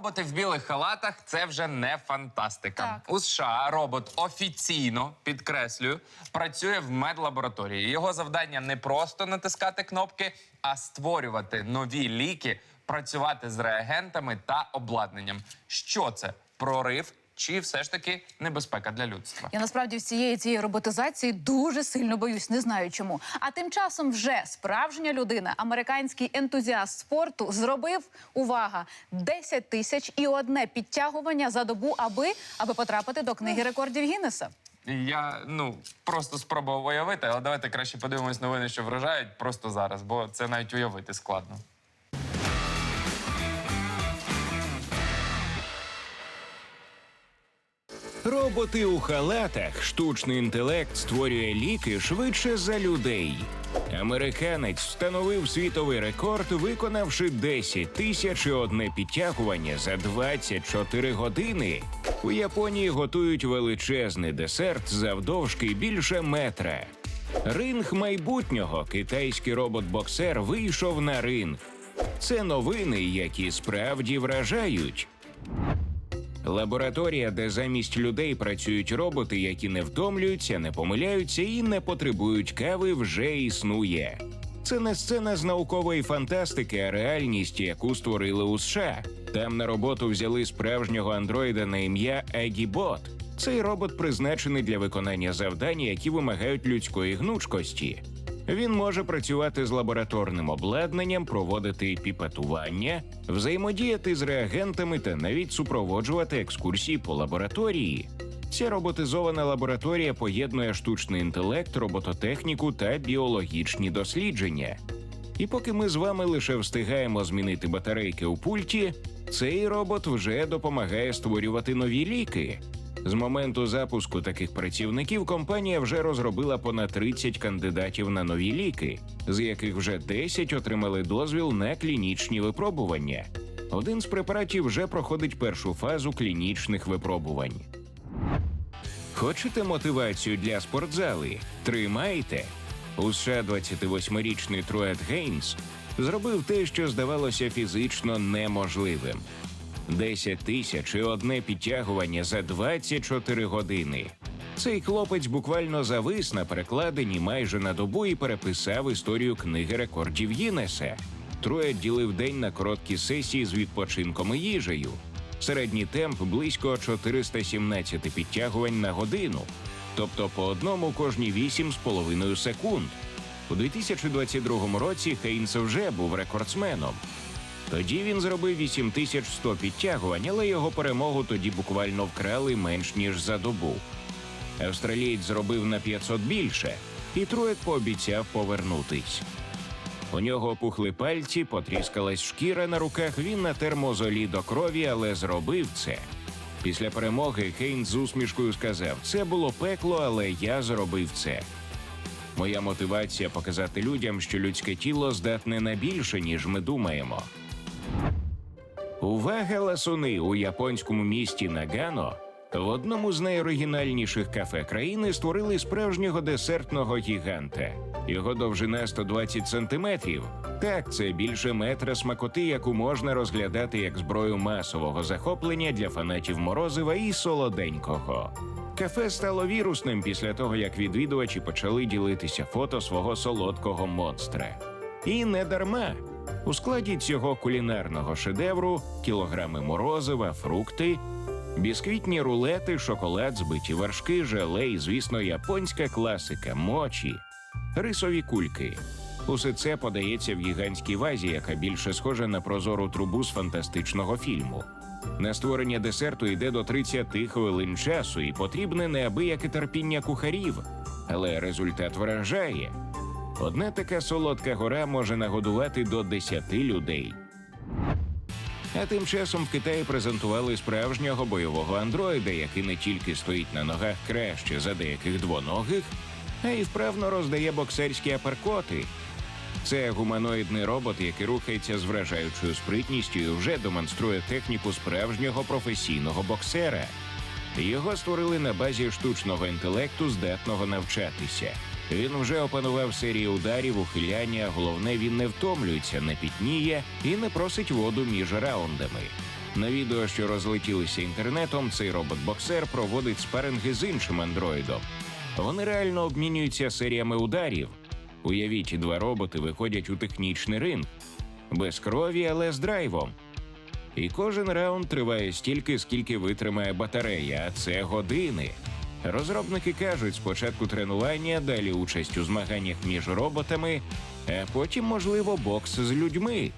роботи в білих халатах це вже не фантастика. Так. У США робот офіційно підкреслюю працює в медлабораторії. Його завдання не просто натискати кнопки, а створювати нові ліки, працювати з реагентами та обладнанням. Що це? Прорив чи все ж таки небезпека для людства? Я насправді всієї цієї роботизації дуже сильно боюсь, не знаю чому. А тим часом вже справжня людина, американський ентузіаст спорту, зробив увага 10 тисяч і одне підтягування за добу, аби аби потрапити до книги рекордів Гіннеса. Я ну просто спробував уявити, але давайте краще подивимось новини, що вражають просто зараз, бо це навіть уявити складно. Роботи у халатах, штучний інтелект створює ліки швидше за людей. Американець встановив світовий рекорд, виконавши 10 тисяч і одне підтягування за 24 години. У Японії готують величезний десерт завдовжки більше метра. Ринг майбутнього китайський робот-боксер вийшов на ринг. Це новини, які справді вражають. Лабораторія, де замість людей працюють роботи, які не втомлюються, не помиляються і не потребують кави, вже існує. Це не сцена з наукової фантастики, а реальність, яку створили у США. Там на роботу взяли справжнього андроїда на ім'я Егібот. Цей робот призначений для виконання завдань, які вимагають людської гнучкості. Він може працювати з лабораторним обладнанням, проводити піпетування, взаємодіяти з реагентами та навіть супроводжувати екскурсії по лабораторії. Ця роботизована лабораторія поєднує штучний інтелект, робототехніку та біологічні дослідження. І поки ми з вами лише встигаємо змінити батарейки у пульті, цей робот вже допомагає створювати нові ліки. З моменту запуску таких працівників компанія вже розробила понад 30 кандидатів на нові ліки, з яких вже 10 отримали дозвіл на клінічні випробування. Один з препаратів вже проходить першу фазу клінічних випробувань. Хочете мотивацію для спортзали? Тримайте! У США 28-річний Трует Гейнс зробив те, що здавалося фізично неможливим. 10 тисяч і одне підтягування за 24 години. Цей хлопець буквально завис на перекладині майже на добу і переписав історію книги рекордів Гіннеса. Троє ділив день на короткі сесії з відпочинком і їжею. Середній темп близько 417 підтягувань на годину, тобто по одному кожні 8,5 секунд. У 2022 році Хейнс вже був рекордсменом. Тоді він зробив 8100 підтягувань, але його перемогу тоді буквально вкрали менш ніж за добу. Австралієць зробив на 500 більше, і Трует пообіцяв повернутись. У нього опухли пальці, потріскалась шкіра на руках, він натер мозолі до крові, але зробив це. Після перемоги Хейн з усмішкою сказав: це було пекло, але я зробив це. Моя мотивація показати людям, що людське тіло здатне на більше, ніж ми думаємо. Увага, ласуни у японському місті Нагано в одному з найоригінальніших кафе країни створили справжнього десертного гіганта. Його довжина 120 сантиметрів. Так, це більше метра смакоти, яку можна розглядати як зброю масового захоплення для фанатів морозива і солоденького. Кафе стало вірусним після того, як відвідувачі почали ділитися фото свого солодкого монстра. І не дарма. У складі цього кулінарного шедевру кілограми морозива, фрукти, бісквітні рулети, шоколад, збиті вершки, желе і, звісно, японська класика мочі, рисові кульки. Усе це подається в гігантській вазі, яка більше схожа на прозору трубу з фантастичного фільму. На створення десерту йде до 30 хвилин часу і потрібне неабияке терпіння кухарів, але результат вражає. Одна така солодка гора може нагодувати до 10 людей. А тим часом в Китаї презентували справжнього бойового андроїда, який не тільки стоїть на ногах краще за деяких двоногих, а й вправно роздає боксерські аперкоти. Це гуманоїдний робот, який рухається з вражаючою спритністю і вже демонструє техніку справжнього професійного боксера. Його створили на базі штучного інтелекту, здатного навчатися. Він вже опанував серії ударів, ухиляння. Головне, він не втомлюється, не пітніє і не просить воду між раундами. На відео, що розлетілися інтернетом, цей робот-боксер проводить спаринги з іншим андроїдом. Вони реально обмінюються серіями ударів. Уявіть, два роботи виходять у технічний ринг без крові, але з драйвом. І кожен раунд триває стільки, скільки витримає батарея, а це години. Розробники кажуть, спочатку тренування, далі участь у змаганнях між роботами, а потім, можливо, бокс з людьми.